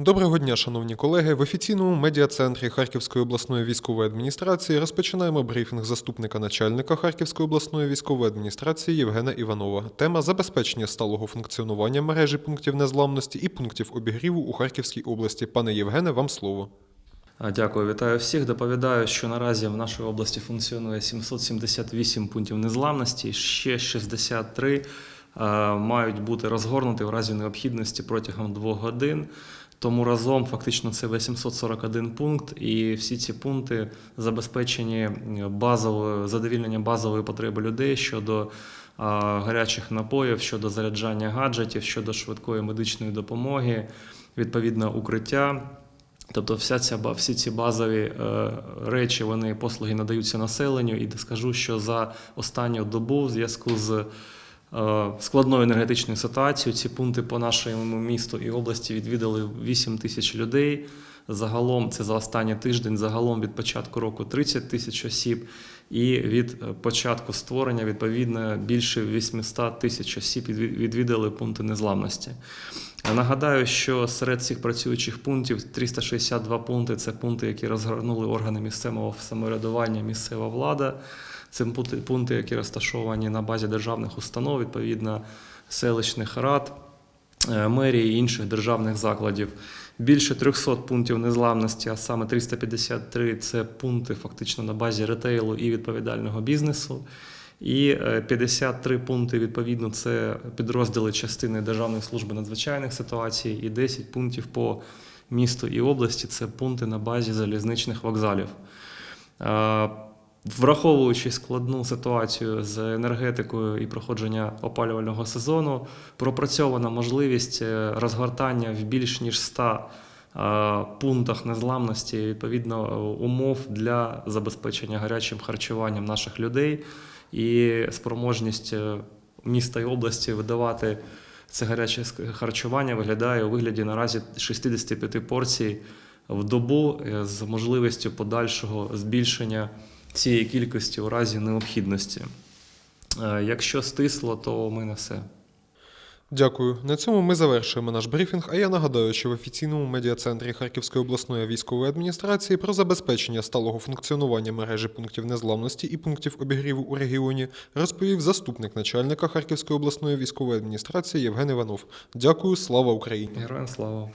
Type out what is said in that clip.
Доброго дня, шановні колеги. В офіційному медіа-центрі Харківської обласної військової адміністрації розпочинаємо брифінг заступника начальника Харківської обласної військової адміністрації Євгена Іванова. Тема забезпечення сталого функціонування мережі пунктів незламності і пунктів обігріву у Харківській області. Пане Євгене, вам слово. Дякую, вітаю всіх. Доповідаю, що наразі в нашій області функціонує 778 пунктів незламності, ще 63 е, мають бути розгорнуті в разі необхідності протягом двох годин. Тому разом фактично це 841 пункт, і всі ці пункти забезпечені базовою задовільнення базової потреби людей щодо а, гарячих напоїв, щодо заряджання гаджетів, щодо швидкої медичної допомоги, відповідно укриття. Тобто вся ця, всі ці базові е, речі, вони послуги надаються населенню, і скажу, що за останню добу, в зв'язку з е, складною енергетичною ситуацією, ці пункти по нашому місту і області відвідали 8 тисяч людей. Загалом це за останній тиждень, загалом від початку року 30 тисяч осіб, і від е, початку створення відповідно більше 800 тисяч осіб відві- відвідали пункти незламності. Нагадаю, що серед цих працюючих пунктів 362 пункти це пункти, які розгорнули органи місцевого самоврядування, місцева влада. Це пункти, які розташовані на базі державних установ, відповідно селищних рад, е, мерії і інших державних закладів. Більше 300 пунктів незламності, а саме 353 це пункти фактично на базі ретейлу і відповідального бізнесу. І е, 53 пункти відповідно це підрозділи частини Державної служби надзвичайних ситуацій, і 10 пунктів по місту і області це пункти на базі залізничних вокзалів. Е, Враховуючи складну ситуацію з енергетикою і проходження опалювального сезону, пропрацьована можливість е, розгортання в більш ніж 100 е, пунктах незламності відповідно е, умов для забезпечення гарячим харчуванням наших людей і спроможність е, міста і області видавати це гаряче харчування виглядає у вигляді наразі 65 порцій в добу е, з можливістю подальшого збільшення цієї кількості у разі необхідності. Е, Якщо стисло, то у мене все. Дякую. На цьому ми завершуємо наш брифінг. А я нагадаю, що в офіційному медіа-центрі Харківської обласної військової адміністрації про забезпечення сталого функціонування мережі пунктів незламності і пунктів обігріву у регіоні розповів заступник начальника Харківської обласної військової адміністрації Євген Іванов. Дякую, слава Україні! Героям слава!